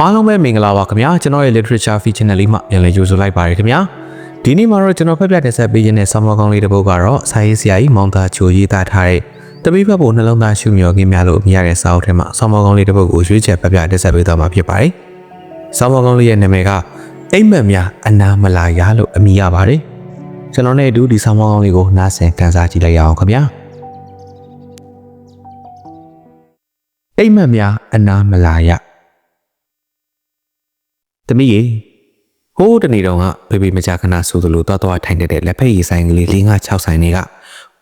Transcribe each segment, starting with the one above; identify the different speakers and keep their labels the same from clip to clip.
Speaker 1: အားလုံးပဲမင်္ဂလာပါခင်ဗျာကျွန်တော်ရဲ့ literature feature channel လေးမှာပြန်လည်ကြိုဆိုလိုက်ပါရခင်ဗျာဒီနေ့မှာတော့ကျွန်တော်ဖက်ပြတင်ဆက်ပေးခြင်းနဲ့ဆောင်းပါးကောင်းလေးတစ်ပုဒ်ကတော့စာရေးဆရာကြီးမောင်သားချိုရေးသားထားတဲ့တပိဖက်ဖို့နှလုံးသားရှုမြော်ခင်းများလို့အမရတဲ့စာအုပ်ထဲမှာဆောင်းပါးကောင်းလေးတစ်ပုဒ်ကိုရွေးချယ်ဖက်ပြတင်ဆက်ပေးသွားမှာဖြစ်ပါတယ်ဆောင်းပါးကောင်းလေးရဲ့နာမည်ကအိမ်မက်များအနာမလာရလို့အမည်ရပါတယ်ကျွန်တော်နဲ့အတူဒီဆောင်းပါးကောင်းလေးကိုနားဆင်ခန်းစားကြည့်လိုက်ရအောင်ခင်ဗျာအိမ်မက်များအနာမလာရ။ သမီးရေဟိုးတနေ့တော့ကဘေဘီမကြခဏဆိုသလိုတွားတွားထိုင်နေတဲ့လက်ဖက်ရည်ဆိုင်ကလေး၄၅6ဆိုင်တွေက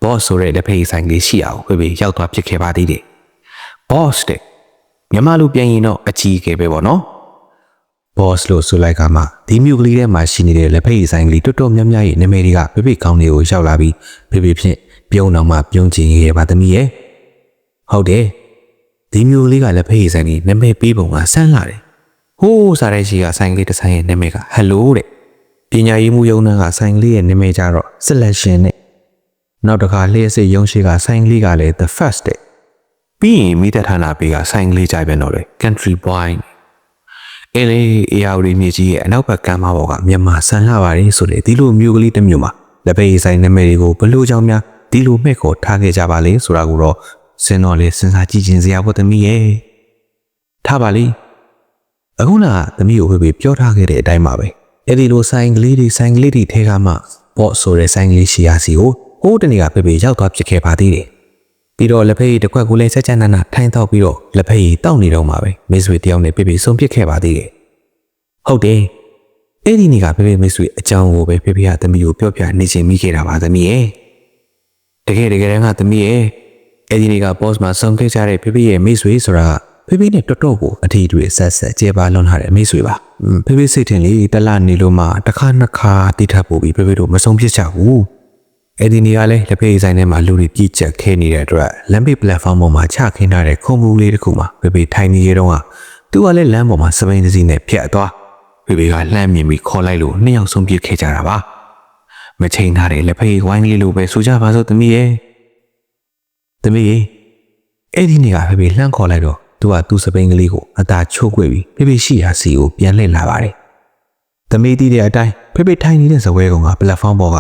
Speaker 1: boss ဆိုတဲ့လက်ဖက်ရည်ဆိုင်ကလေးရှိအောင်ဘေဘီရောက်သွားဖြစ်ခဲ့ပါသေးတယ်။ boss တဲ့မြန်မာလူပြန်ရင်တော့အကြီးအကဲပဲပေါ့နော်။ boss လို့ဆိုလိုက်ကမှဒီမြို့ကလေးထဲမှာရှိနေတဲ့လက်ဖက်ရည်ဆိုင်ကလေးတော်တော်များများရဲ့နာမည်တွေကဘေဘီကောင်းတွေကိုရောက်လာပြီးဘေဘီဖြင့်ပြုံးတော့မှပြုံးချင်ရဲ့ပါသမီးရဲ့ဟုတ်တယ်ဒီမျိုးလေးကလက်ဖက်ရည်ဆိုင်ကြီးနာမည်ပေးပုံကဆန်းလာတယ် ဟိုးစားတဲ့ရှိကဆိုင်ကလေးတစ်ဆိုင်ရဲ့နာမည်က Hello တဲ့ပညာရေးမှုယုံနှန်းကဆိုင်ကလေးရဲ့နာမည်ကြတော့ Selection နဲ့နောက်တစ်ခါလျှက်စစ်ရုံးရှိကဆိုင်ကလေးကလည်း The First တဲ့ပြီးရင်မိသက်ဌာနပေးကဆိုင်ကလေးကြိုက်ပြန်တော့လေ Country Boy အဲလေအေယာဝတီမြေကြီးရဲ့အနောက်ဘက်ကမ်းမပေါ်ကမြန်မာဆန်လာပါတယ်ဆိုတဲ့ဒီလိုမျိုးကလေးတစ်မျိုးမှာလက်ပေဆိုင်နာမည်တွေကိုဘလို့ကြောင့်များဒီလိုမှဲ့ခေါ်ထားခဲ့ကြပါလေဆိုတာကိုတော့စဉ်းတော့လေစဉ်းစားကြည့်ခြင်းစရာဖို့သမီးရဲ့ထားပါလိ အခုနကသမီးကိုဖေဖေပြောထားခဲ့တဲ့အတိုင်းပါပဲအဲ့ဒီလိုဆိုင်ကလေးတွေဆိုင်ကလေးတွေထဲကမှပေါ့ဆိုတဲ့ဆိုင်ကလေးရှိရစီကိုဟိုးတနေ့ကဖေဖေရောက်သွားဖြစ်ခဲ့ပါသေးတယ်ပြီးတော့လက်ဖက်ရည်တစ်ခွက်ကိုလည်းဆက်ချမ်းနာနာထိုင်းတော့ပြီးတော့လက်ဖက်ရည်တောက်နေတော့မှာပဲမိတ်ဆွေတယောက်နဲ့ဖေဖေဆုံးဖြစ်ခဲ့ပါသေးတယ်ဟုတ်တယ်အဲ့ဒီနေ့ကဖေဖေမိတ်ဆွေအကြောင်းကိုပဲဖေဖေကသမီးကိုပြောပြနေချင်မိခဲ့တာပါသမီးရဲ့တကယ်တကယ်တမ်းကသမီးရဲ့အဲ့ဒီနေ့က boss မှာဆုံးခဲ့ကြတဲ့ဖေဖေရဲ့မိတ်ဆွေဆိုတာက ဖေဖေနဲ့တော်တော်ကိုအထီးတွေဆက်ဆက်ကျေပါလွန်လာတဲ့အမိတ်ဆွေပါอืมဖေဖေစိတ်ထင်လေးတလနေလို့မှတစ်ခါနှစ်ခါတိထပ်ပို့ပြီးဖေဖေတို့မဆုံးဖြစ်ချဘူးအဲ့ဒီနေရာလဲလက်ဖေးဆိုင်ထဲမှာလူတွေပြည့်ကျက်ခဲနေတဲ့အတွက်လမ်းဘေး platform ပေါ်မှာချခင်းထားတဲ့ခုံမူလေးတစ်ခုမှာဖေဖေထိုင်နေရတော့ကသူကလည်းလမ်းပေါ်မှာစပိန်တစ်စီးနဲ့ဖြတ်သွားဖေဖေကလှမ်းမြင်ပြီးခေါ်လိုက်လို့နှစ်ယောက်ဆုံးပြစ်ခဲ့ကြတာပါမချိန်ထားတဲ့လက်ဖေးဝိုင်းလေးလိုပဲဆိုကြပါစို့သမီးရဲ့သမီးရဲ့အဲ့ဒီနေ့ကဖေဖေလှမ်းခေါ်လိုက်တော့ သူကသူ့စပိန်ကလေးကိုအသာချိုးကွေပြီးဖေဖေရှိရာစီကိုပြန်လှည့်လာပါတယ်။သမီးတီးတဲ့အတိုင်းဖေဖေထိုင်နေတဲ့ဇပွဲကောင်ကပလက်ဖောင်းပေါ်က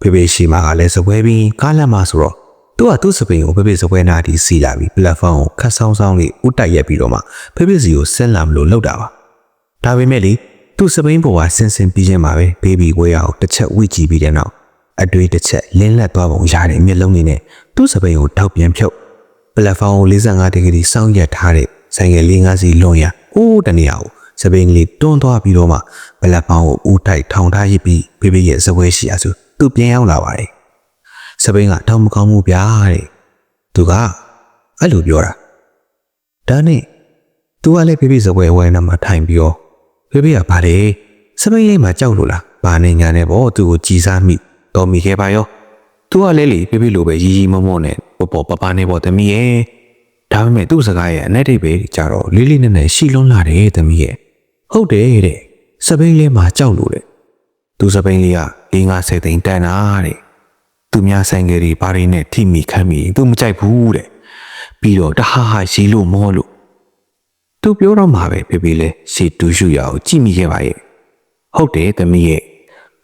Speaker 1: ဖေဖေရှိမှကလည်းဇပွဲပြီးကားလက်မဆိုတော့သူကသူ့စပိန်ကိုဖေဖေဇပွဲနာတီစီလာပြီးပလက်ဖောင်းကိုခတ်ဆောင်းဆောင်းလေးဥတိုက်ရက်ပြီးတော့မှဖေဖေစီကိုဆင်းလာမလို့လောက်တာပါ။ဒါပေမဲ့လေသူ့စပိန်ပေါ်ကဆင်းဆင်းပြီးချင်းမှာပဲဘေဘီဝေးရအောင်တစ်ချက်ဝိကြည့်ပြီးတဲ့နောက်အတွေ့တစ်ချက်လင်းလက်သွားပုံရတဲ့မျက်လုံးလေးနဲ့သူ့စပိန်ကိုတောက်ပြန်ဖြုတ် ပလက်ဖောင်းကို45ဒီဂရီစောင့်ရက်ထားတဲ့ဆိုင်ငယ်လေးငါးစီလွန်ရအိုးတနေရာကိုစပိန်ကလေးတွန်းသွားပြီးတော့မှပလက်ဖောင်းကိုဦးတိုက်ထောင်ထားရစ်ပြီးဖေဖေရဲ့ဇပွဲရှိရဆိုသူပြန်ရောက်လာပါတယ်စပိန်ကတောင်းမကောင်းမှုဗျာတဲ့သူကအဲ့လိုပြောတာဒါနဲ့သူကလည်းဖေဖေဇပွဲဝဲနာမှာထိုင်ပြီးတော့ဖေဖေကဗါလေစပိန်ရိပ်မှာကြောက်လို့လားဘာနေညာနဲ့ပေါ့သူ့ကိုကြည်စားမိတော်မိခဲ့ပါရောသူကလည်းလေဖေဖေလိုပဲရီရီမောမောနဲ့ ပေါ်ပေါ်ပပနဲ့ပေါ်သမီးရဲ့ဒါပေမဲ့သူ့စကားရဲ့အနဲ့တိတ်ပဲကြတော့လေးလေးနက်နက်ရှီလွန်းလာတယ်သမီးရဲ့ဟုတ်တယ်တဲ့စပိန်လေးမှာကြောက်လို့တဲ့သူစပိန်လေးက၄50သိန်းတန်တာတဲ့သူများဆိုင်ငယ်တွေဘာတွေနဲ့ထိမိခမ်းမိသူမကြိုက်ဘူးတဲ့ပြီးတော့တဟားဟာရှီလို့မောလို့သူပြောတော့မှာပဲဖေဖေလဲရှီတူးရှူရအောင်ကြည့်မိခဲ့ပါရဲ့ဟုတ်တယ်သမီးရဲ့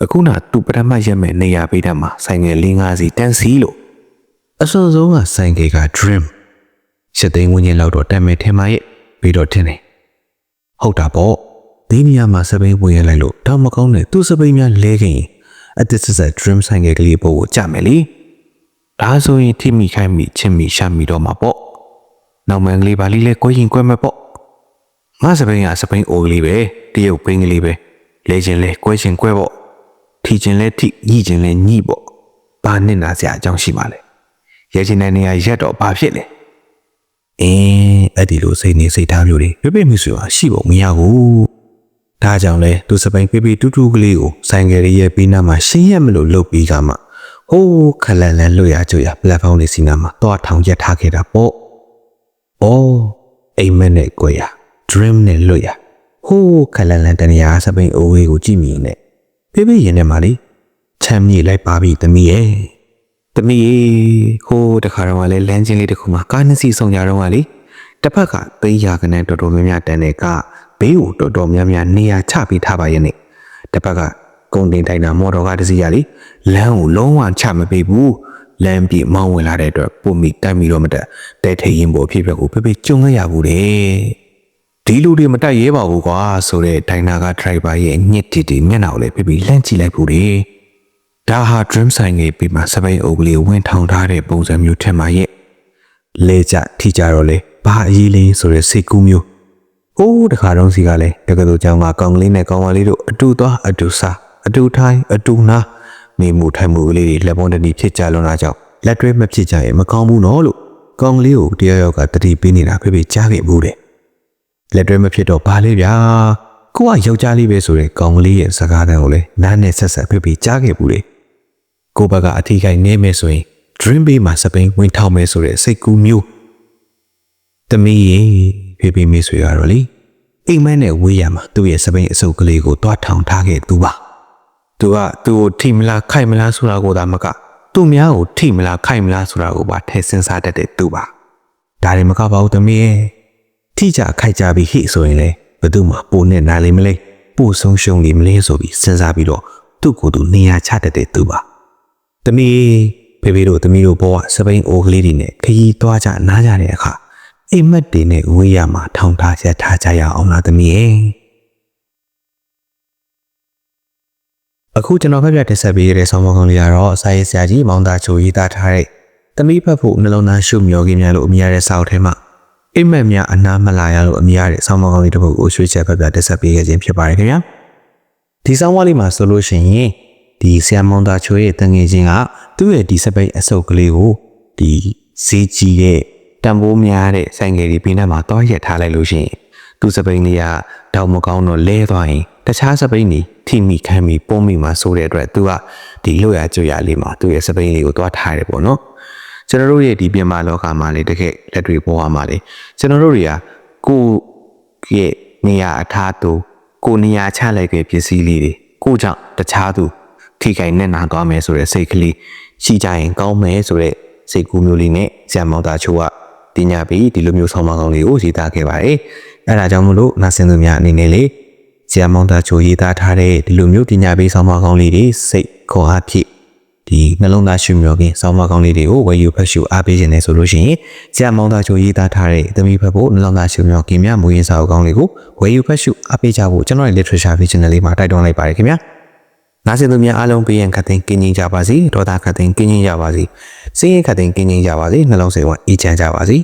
Speaker 1: အခုနသူပထမရက်မဲ့နေရာပေးတဲ့မှာဆိုင်ငယ်၄၅စီတန်းစီလို့ အစွန်ဆုံးကဆိုင်ငယ်က dream ရှစ်သိန်းဝန်းကျင်လောက်တော့တန်မယ်ထင်ပါရဲ့ပြီးတော့ထင်တယ်ဟုတ်တာပေါ့ဒီနေရာမှာစပိန်ဝင်ရလိုက်လို့တော့မကောင်းနဲ့သူ့စပိန်များလဲခင်အတစ်ဆက်ဆက် dream ဆိုင်ငယ်ကလေးပို့ကိုကြမယ်လေဒါဆိုရင်ထိမိခိုင်းမိချစ်မိရှာမိတော့မှာပေါ့နောက်မန်ကလေးပါလေးလဲကိုရင်ကွဲမဲ့ပေါ့ငါစပိန်ကစပိန်အိုကလေးပဲတရုတ်ပိန်းကလေးပဲလဲခြင်းလဲကွဲခြင်းကွဲပေါ့ထီခြင်းလဲထိညှိခြင်းလဲညှိပေါ့ဘာနဲ့နာစရာအကြောင်းရှိပါလဲ ရဲချင်တဲ့နေရာရက်တော့ဘာဖြစ်လဲအင်းအဲ့ဒီလိုစိတ်နေစိတ်ထားမျိုးတွေပြပြမိဆိုတာရှိဖို့မရဘူးဒါကြောင့်လဲသူစပိန်ပြပြတူးတူးကလေးကိုဆိုင်ငယ်လေးရဲ့ပြီးနားမှာရှင်းရက်မလို့လှုပ်ပြီးကမှဟိုးခလန်လန်လွတ်ရကြရပလက်ဖောင်းလေးစီနာမှာတော့ထောင်ရက်ထားခဲ့တာပေါ့အော်အိမ်မက်နဲ့ကိုရ dream နဲ့လွတ်ရဟိုးခလန်လန်တနေရာစပိန်အိုးဝေးကိုကြည့်မြင်နေဖေဖေရင်ထဲမှာလေချမ်းမြေလိုက်ပါပြီသမီးရဲ့ သမီးရေဟိုးတခါတော့လေလမ်းချင်းလေးတစ်ခုမှာကားနှစ်စီးဆောင်ကြတော့ကလေတစ်ဖက်ကသိန်းရာခနဲ့တော်တော်များများတန်တဲ့ကဘေးကိုတော်တော်များများနေရာချပေးထားပါရဲ့နဲ့တစ်ဖက်ကကုန်တင်ထိုင်တာမော်တော်ကားတစ်စီးရလေလမ်းကိုလုံးဝချမပေးဘူးလမ်းပြေမောင်းဝင်လာတဲ့အတွက်ပုံမိတိုက်ပြီးတော့မတက်တဲထိန်ရင်ပေါ်ဖြစ်ပျက်ကိုဖေဖေကြုံခဲ့ရဘူးတဲ့ဒီလူတွေမတက်ရဲပါဘူးကွာဆိုတဲ့ဒိုင်နာကဒရိုက်ဘာရဲ့ညစ်တီတီမျက်နှာကိုလည်းဖေဖေလှမ်းကြည့်လိုက်ဘူးတဲ့ ဒါဟာ dream ဆိုင်ကြီးပြီးမှစပိန်အုပ်ကလေးဝင်ထောင်ထားတဲ့ပုံစံမျိုးထင်ပါရဲ့လေကြထိကြတော့လေဘာအရေးလေးဆိုတဲ့စိတ်ကူးမျိုးဟိုးတခါတော့စီကလည်းတကယ်လို့ကြောင်းကကောင်းကလေးနဲ့ကောင်းမလေးတို့အတူသွားအတူစားအတူထိုင်အတူနာမိမှုထိုင်မှုကလေးတွေလက်ပွန်တနီဖြစ်ကြလွန်တာကြောင့်လက်တွဲမဖြစ်ကြရင်မကောင်းဘူးနော်လို့ကောင်းကလေးကိုတရားရောက်ကတတိပေးနေတာဖေဖေကြားခဲ့ဘူးတဲ့လက်တွဲမဖြစ်တော့ဘာလဲဗျာကိုကယောက်ျားလေးပဲဆိုတဲ့ကောင်ကလေးရဲ့စကားတန်းကိုလည်းနားနဲ့ဆက်ဆက်ဖိဖိကြားခဲ့ဘူးလေ ကိုဘက်ကအထီးခိုင်နေမယ်ဆိုရင် dream bay မှာစပိန်ဝင်ထောက်မယ်ဆိုတဲ့စိတ်ကူးမျိုးတမီးရေဖိဖိမေးဆွေရတော့လေအိမ်မက်နဲ့ဝေးရမှာသူ့ရဲ့စပိန်အစုပ်ကလေးကိုတွားထောင်ထားခဲ့သူပါသူကသူ့ကိုထိမလားခိုက်မလားဆိုတာကိုသာမကသူ့များကိုထိမလားခိုက်မလားဆိုတာကိုပါထည့်စဉ်းစားတတ်တဲ့သူပါဒါတွေမကပါဘူးတမီးရဲ့ထိကြခိုက်ကြပြီးဟိဆိုရင်လေဘသူမှပိုနဲ့နိုင်လိမ့်မလဲပို့ဆုံးရှုံးလိမ့်မလဲဆိုပြီးစဉ်းစားပြီးတော့သူ့ကိုယ်သူနေရာချတတ်တဲ့သူပါ တမီးဖေဖေတို့တမီးတို့ဘောကစပိန်အိုကလေးတွေနဲ့ခရီးသွားကြနားကြတဲ့အခါအိမ်မက်တွေနဲ့ဝေးရမှာထောင်ထားချက်ထားကြရအောင်လားတမီးရဲ့အခုကျွန်တော်ဖက်ပြတက်ဆက်ပေးရတဲ့ဆောင်းပါးကောင်းလေးကတော့စာရေးဆရာကြီးမောင်သားချိုရေးသားထားတဲ့တမီးဖက်ဖို့နှလုံးသားရှုမျောခင်းများလို့အမည်ရတဲ့စာအုပ်ထဲမှာအိမ်မက်များအနာမလာရလို့အမည်ရတဲ့ဆောင်းပါးကောင်းလေးတစ်ပုဒ်ကိုရွှေချက်ဖက်ပြတက်ဆက်ပေးခဲ့ခြင်းဖြစ်ပါတယ်ခင်ဗျာဒီဆောင်းပါးလေးမှာဆိုလို့ရှိရင် ဒီဆီယမောင်သားချိုရဲ့တငယ်ချင်းကသူ့ရဲ့ဒီစပိတ်အစုပ်ကလေးကိုဒီဈေးကြီးတဲ့တံပိုးများတဲ့ဆိုင်ငယ်တွေပြင်းထဲမှာတောက်ရက်ထားလိုက်လို့ရှိရင်သူစပိန်လေးကတောင်မကောင်းတော့လဲသွားရင်တခြားစပိန်တွေထိမိခံမိပုံမိမှာဆိုတဲ့အတွက်သူကဒီလွတ်ရကြွရလေးမှာသူ့ရဲ့စပိန်လေးကိုတွားထားရတယ်ပေါ့နော်ကျွန်တော်တို့ရဲ့ဒီပြင်မာလောကမှာလေတကယ်လက်တွေပေါ်ရမှာလေကျွန်တော်တို့တွေကကိုယ့်ရဲ့နေရာအထားသူကိုယ်နေရာချလိုက်တဲ့ပစ္စည်းလေးတွေကိုကြောင့်တခြားသူ ထိခိုက်နေနာသွားမယ်ဆိုတဲ့စိတ်ကလေးရှိကြရင်ကောင်းမယ်ဆိုတဲ့စိတ်ကူးမျိုးလေးနဲ့ဆရာမောင်သားချိုးကတင်ညာပြီးဒီလိုမျိုးဆောင်းပါးကောင်းလေးကိုရေးသားခဲ့ပါတယ်အဲဒါကြောင့်မလို့နာဆင်သူများအနေနဲ့လေဆရာမောင်သားချိုးရေးသားထားတဲ့ဒီလိုမျိုးတင်ညာပြီးဆောင်းပါးကောင်းလေးတွေစိတ်ခွန်အားဖြည့်ဒီနှလုံးသားရှုမြော်ခင်စောင်းမကောင်းလေးတွေကိုဝယ်ယူဖတ်ရှုအားပေးခြင်းနဲ့ဆိုလို့ရှိရင်ဆရာမောင်သားချိုရေးသားထားတဲ့သမီးဖတ်ဖို့နှလုံးသားရှုမြော်ခင်များမူရင်းစာအုပ်ကောင်းလေးကိုဝယ်ယူဖတ်ရှုအားပေးကြဖို့ကျွန်တော်ရဲ့ literature vision လေးမှာတိုက်တွန်းလိုက်ပါတယ်ခင်ဗျာ နားဆင်သူများအားလုံးပေးရန်ခတ်သိမ်းကင်းကြီးကြပါစေဒေါသခတ်သိမ်းကင်းကြီးကြပါစေစည်ရင်ခတ်သိမ်းကင်းကြီးကြပါစေနှလုံးစိတ်ဝအေးချမ်းကြပါစေ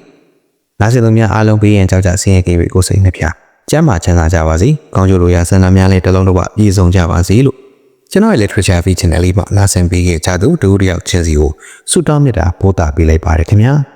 Speaker 1: နားဆင်သူများအားလုံးပေးရန်ကြောက်ကြစည်ရင်ကင်းတွေကိုစိတ်နှပြကျမ်းမာချမ်းသာကြပါစေကောင်းကျိုးလိုရာဆန္ဒများလည်းတစ်လုံးတစ်ဝပြည့်စုံကြပါစေလို့ကျွန်တော်ရဲ့ literature feature နဲ့လေးမှာလာဆင်ပေးခဲ့ကြသူဒုတိယချင်းစီကိုဆုတောင်းမြတ်တာပို့တာပေးလိုက်ပါတယ်ခင်ဗျာ။